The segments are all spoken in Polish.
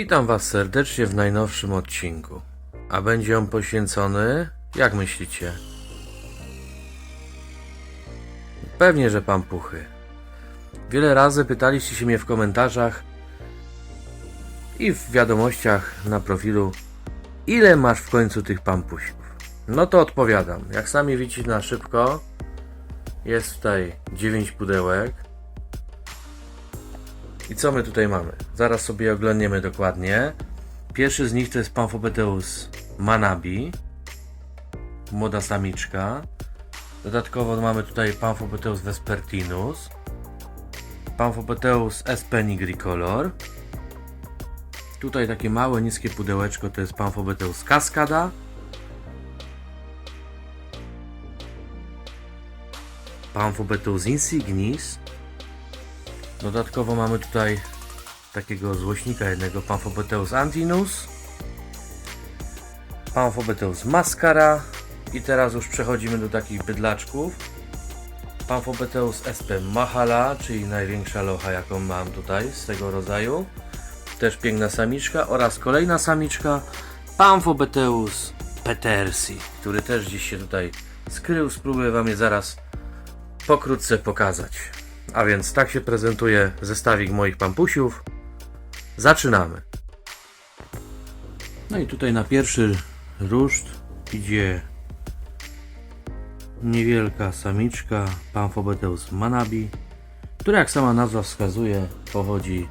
Witam Was serdecznie w najnowszym odcinku. A będzie on poświęcony, jak myślicie? Pewnie, że pampuchy. Wiele razy pytaliście się mnie w komentarzach i w wiadomościach na profilu, ile masz w końcu tych pampusiów? No to odpowiadam. Jak sami widzicie na szybko, jest tutaj 9 pudełek. I co my tutaj mamy? Zaraz sobie oglądniemy dokładnie. Pierwszy z nich to jest Pamphobeteus manabi. Młoda samiczka. Dodatkowo mamy tutaj Pamphobeteus vespertinus. Pamphobeteus sp nigricolor. Tutaj takie małe, niskie pudełeczko to jest Pamphobeteus cascada. Pamphobeteus insignis. Dodatkowo mamy tutaj takiego złośnika jednego, Pamphobeteus antinus, Pamphobeteus mascara i teraz już przechodzimy do takich bydlaczków. Pamphobeteus sp mahala, czyli największa locha jaką mam tutaj z tego rodzaju. Też piękna samiczka oraz kolejna samiczka Pamphobeteus petersi, który też gdzieś się tutaj skrył. Spróbuję Wam je zaraz pokrótce pokazać. A więc tak się prezentuje zestawik moich pampusiów. Zaczynamy. No i tutaj na pierwszy ruszt idzie niewielka samiczka Pamphobeteus manabi, która jak sama nazwa wskazuje pochodzi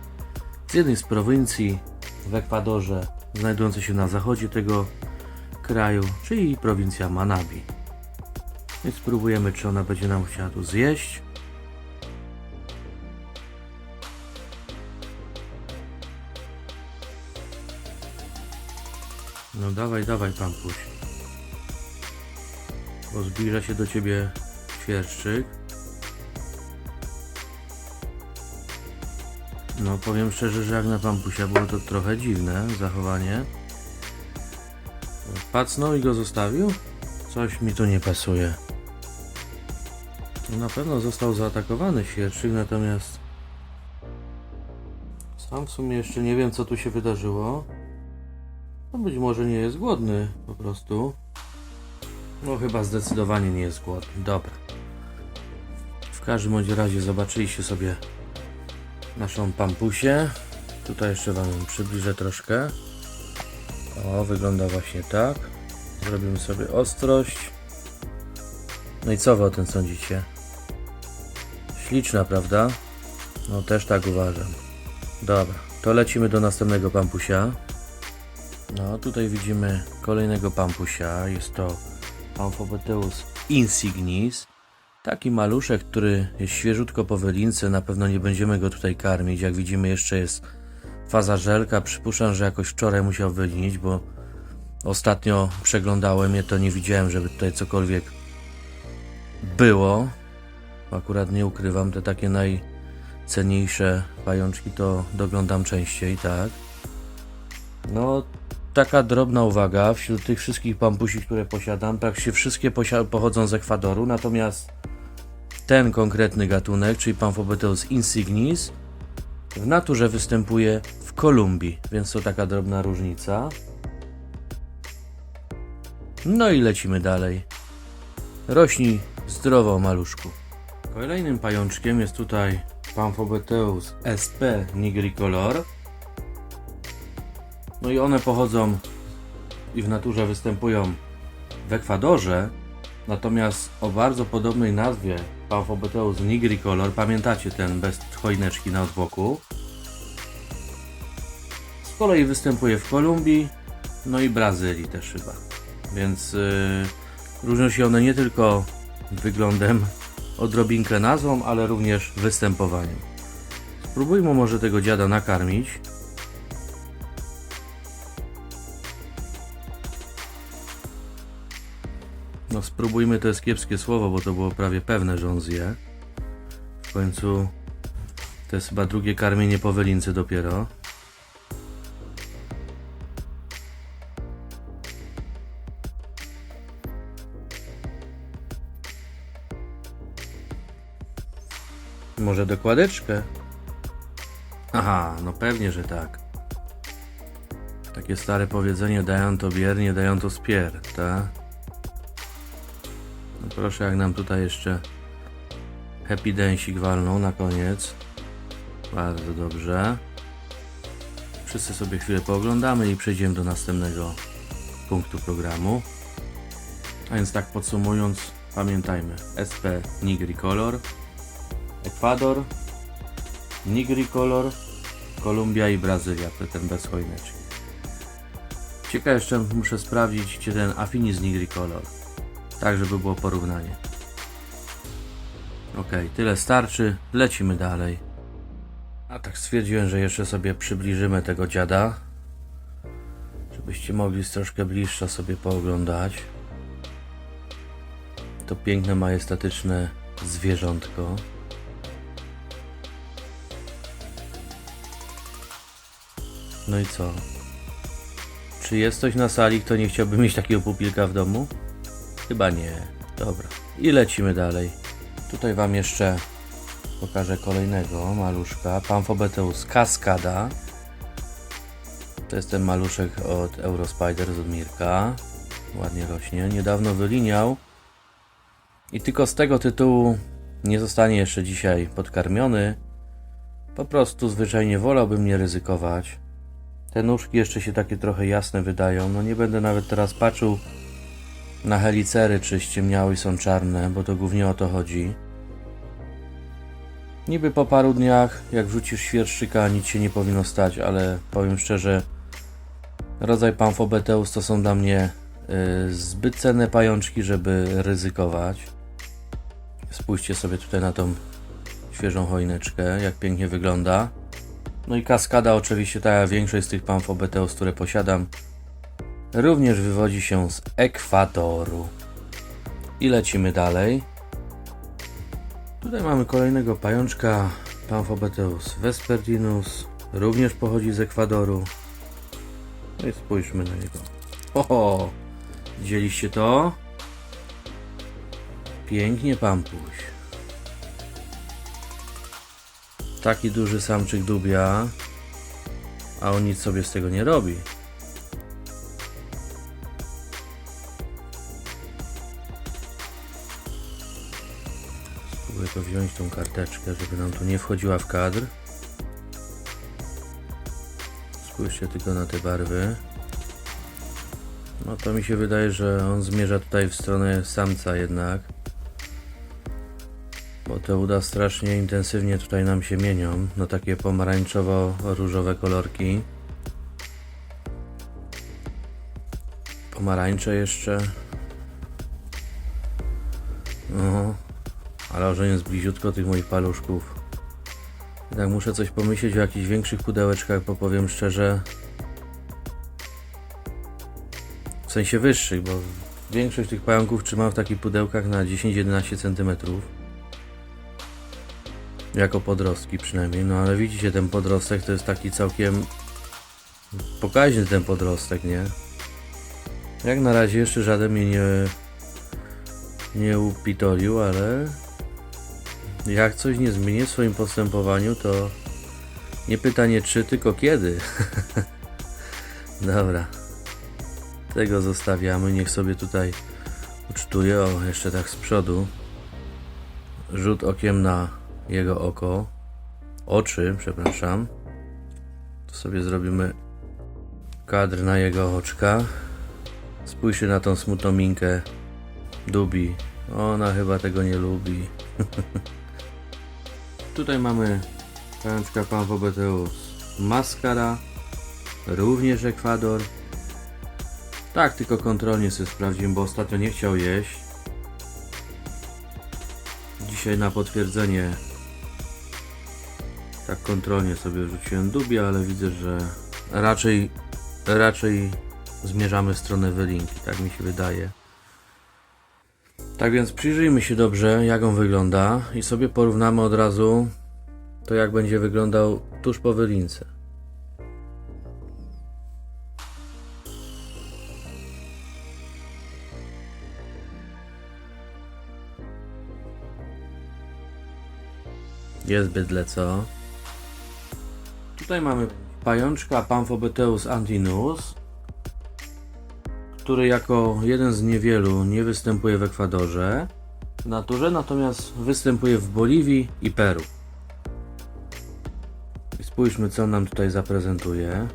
z jednej z prowincji w Ekwadorze, znajdującej się na zachodzie tego kraju, czyli prowincja Manabi. Więc spróbujemy, czy ona będzie nam chciała tu zjeść. No dawaj, dawaj, pampuś. Bo zbliża się do ciebie świerszczyk. No powiem szczerze, że jak na pampusia było to trochę dziwne zachowanie. Pacnął i go zostawił? Coś mi tu nie pasuje. Na pewno został zaatakowany świerszczyk, natomiast sam w sumie jeszcze nie wiem co tu się wydarzyło. No być może nie jest głodny po prostu. No chyba zdecydowanie nie jest głodny. Dobra. W każdym bądź razie zobaczyliście sobie naszą pampusię. Tutaj jeszcze Wam przybliżę troszkę. O, wygląda właśnie tak. Zrobimy sobie ostrość. No i co Wy o tym sądzicie? Śliczna, prawda? No też tak uważam. Dobra, to lecimy do następnego pampusia. No, tutaj widzimy kolejnego pampusia. Jest to Pamphobeteus insignis. Taki maluszek, który jest świeżutko po wylince. Na pewno nie będziemy go tutaj karmić. Jak widzimy, jeszcze jest faza żelka. Przypuszczam, że jakoś wczoraj musiał wylinić, bo ostatnio przeglądałem je, to nie widziałem, żeby tutaj cokolwiek było. Akurat nie ukrywam, te takie najcenniejsze pajączki to doglądam częściej, tak. No, taka drobna uwaga, wśród tych wszystkich pampusi, które posiadam, praktycznie wszystkie pochodzą z Ekwadoru, natomiast ten konkretny gatunek, czyli Pamphobeteus insignis, w naturze występuje w Kolumbii, więc to taka drobna różnica. No i lecimy dalej. Rośnij zdrowo, maluszku. Kolejnym pajączkiem jest tutaj Pamphobeteus sp nigricolor. No i one pochodzą i w naturze występują w Ekwadorze, natomiast o bardzo podobnej nazwie Pamphobeteus nigricolor, pamiętacie ten bez choineczki na odboku, z kolei występuje w Kolumbii, no i Brazylii też chyba. Więc yy, różnią się one nie tylko wyglądem, odrobinkę nazwą, ale również występowaniem. Spróbujmy może tego dziada nakarmić. No spróbujmy, to jest kiepskie słowo, bo to było prawie pewne, że on zje. W końcu to jest chyba drugie karmienie po wylince dopiero. Może dokładeczkę? Aha, no pewnie, że tak. Takie stare powiedzenie, dają to bier, nie dają to spier, tak? Proszę, jak nam tutaj jeszcze Happy Densik walną na koniec. Bardzo dobrze. Wszyscy sobie chwilę pooglądamy i przejdziemy do następnego punktu programu. A więc tak podsumując, pamiętajmy SP Nigri Color, Ekwador, Nigri Color, Kolumbia i Brazylia, to ten bez choineczki. Ciekawe jeszcze muszę sprawdzić, gdzie ten Affinis Nigri Color, tak żeby było porównanie. Ok, tyle starczy, lecimy dalej. A tak stwierdziłem, że jeszcze sobie przybliżymy tego dziada, żebyście mogli z troszkę bliższa sobie pooglądać. To piękne, majestatyczne zwierzątko. No i co? Czy jest ktoś na sali, kto nie chciałby mieć takiego pupilka w domu? Chyba nie. Dobra. I lecimy dalej. Tutaj Wam jeszcze pokażę kolejnego maluszka. Pamphobeteus Cascada. To jest ten maluszek od Eurospider z Mirka. Ładnie rośnie. Niedawno wyliniał. I tylko z tego tytułu nie zostanie jeszcze dzisiaj podkarmiony. Po prostu zwyczajnie wolałbym nie ryzykować. Te nóżki jeszcze się takie trochę jasne wydają. No nie będę nawet teraz patrzył na helicery, czy ściemniały są czarne, bo to głównie o to chodzi. Niby po paru dniach, jak wrzucisz świerszczyka, nic się nie powinno stać, ale powiem szczerze, rodzaj Pamphobeteus to są dla mnie y, zbyt cenne pajączki, żeby ryzykować. Spójrzcie sobie tutaj na tą świeżą choineczkę, jak pięknie wygląda. No i kaskada oczywiście, jak większość z tych Pamphobeteus, które posiadam, również wywodzi się z Ekwadoru. I lecimy dalej. Tutaj mamy kolejnego pajączka Pamphobeteus vespertinus, również pochodzi z Ekwadoru. No i spójrzmy na niego. Oho! Widzieliście to? Pięknie pampuś. Taki duży samczyk dubia, a on nic sobie z tego nie robi. Tą karteczkę, żeby nam tu nie wchodziła w kadr. Spójrzcie tylko na te barwy. No to mi się wydaje, że on zmierza tutaj w stronę samca jednak. Bo te uda strasznie intensywnie tutaj nam się mienią. No takie pomarańczowo-różowe kolorki. Pomarańcze jeszcze. No, ale że jest bliziutko tych moich paluszków. Jednak muszę coś pomyśleć o jakichś większych pudełeczkach, bo powiem szczerze. W sensie wyższych, bo większość tych pająków trzymam w takich pudełkach na 10-11 cm. Jako podrostki przynajmniej, no ale widzicie ten podrostek to jest taki całkiem pokaźny ten podrostek, nie? Jak na razie jeszcze żaden mnie nie, nie upitolił, ale jak coś nie zmienię w swoim postępowaniu, to nie pytanie czy, tylko kiedy. Dobra. Tego zostawiamy, niech sobie tutaj ucztuje. O, jeszcze tak z przodu. Rzut okiem na jego oko. Oczy, przepraszam. To sobie zrobimy kadr na jego oczka. Spójrzcie na tą smutną minkę Dubi. Ona chyba tego nie lubi. Tutaj mamy pajączka Pamphobeteus Mascara. Również Ekwador. Tak, tylko kontrolnie sobie sprawdziłem, bo ostatnio nie chciał jeść. Dzisiaj na potwierdzenie tak kontrolnie sobie rzuciłem dubie, ale widzę, że raczej raczej zmierzamy w stronę wylinki, tak mi się wydaje. Tak więc przyjrzyjmy się dobrze, jak on wygląda i sobie porównamy od razu to, jak będzie wyglądał tuż po wylince. Jest bydle, co? Tutaj mamy pajączka Pamphobeteus antinus, który jako jeden z niewielu nie występuje w Ekwadorze w naturze, natomiast występuje w Boliwii i Peru. Spójrzmy, co nam tutaj zaprezentuje.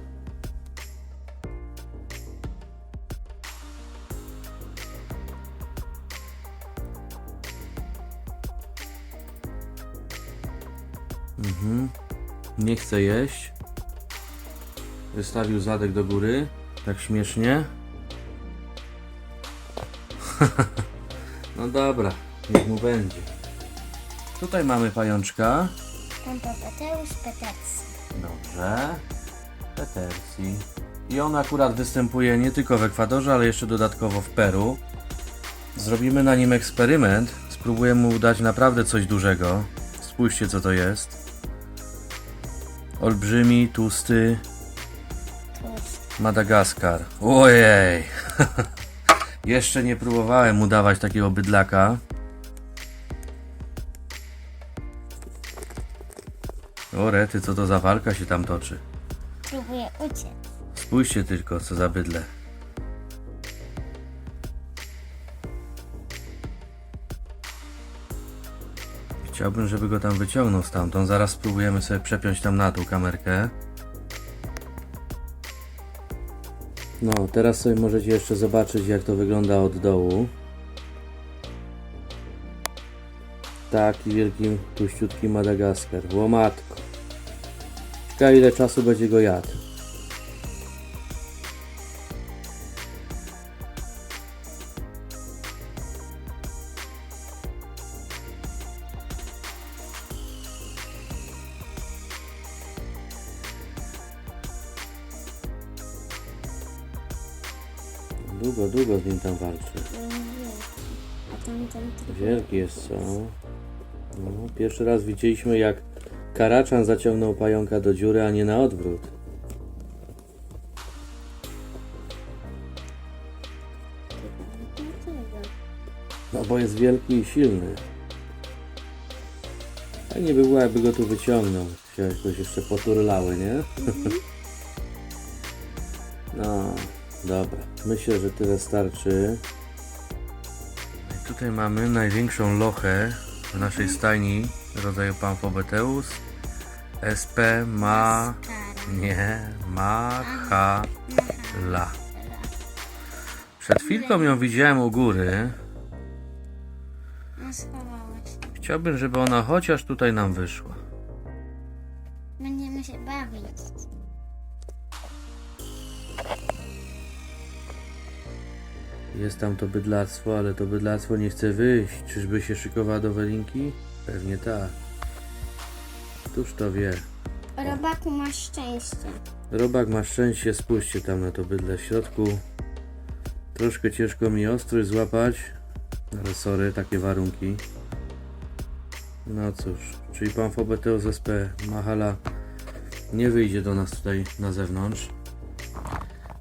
Mhm. Nie chce jeść. Wystawił zadek do góry. Tak śmiesznie. no dobra, niech mu będzie. Tutaj mamy pajączka. Pampopeteus petersi. Dobrze. Petersi. I on akurat występuje nie tylko w Ekwadorze, ale jeszcze dodatkowo w Peru. Zrobimy na nim eksperyment. Spróbujemy mu dać naprawdę coś dużego. Spójrzcie, co to jest. Olbrzymi, Tłusty. Madagaskar. Ojej! jeszcze nie próbowałem mu dawać takiego bydlaka. O rety, co to za walka się tam toczy. Próbuje uciec. Spójrzcie tylko, co za bydle. Chciałbym, żeby go tam wyciągnął stamtąd. Zaraz spróbujemy sobie przepiąć tam na dół kamerkę. No, teraz sobie możecie jeszcze zobaczyć, jak to wygląda od dołu. Taki wielki, tuściutki Madagaskar. Łomatko. Ciekawe ile czasu będzie go jadł. Jest, co? No, pierwszy raz widzieliśmy, jak Karaczan zaciągnął pająka do dziury, a nie na odwrót. No bo jest wielki i silny. Fajnie by było, jakby go tu wyciągnął. Się jakoś jeszcze poturlały, nie? no, dobra. Myślę, że tyle starczy. Tutaj mamy największą lochę w naszej stajni rodzaju Pamphobeteus. SP ma... Nie... Machala. Przed chwilką ją widziałem u góry. No. Chciałbym, żeby ona chociaż tutaj nam wyszła. Będziemy się bawić. Jest tam to bydlactwo, ale to bydlactwo nie chce wyjść. Czyżby się szykowała do Welinki? Pewnie tak. Któż to wie? Robaku masz szczęście. Robak ma szczęście, spójrzcie tam na to bydle w środku. Troszkę ciężko mi ostrość złapać, ale sorry, takie warunki. No cóż, czyli pan Fobeteus SP Mahala nie wyjdzie do nas tutaj na zewnątrz.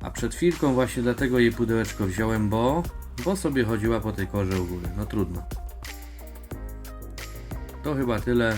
A przed chwilką właśnie dlatego jej pudełeczko wziąłem, bo, bo sobie chodziła po tej korze u góry. No trudno. To chyba tyle.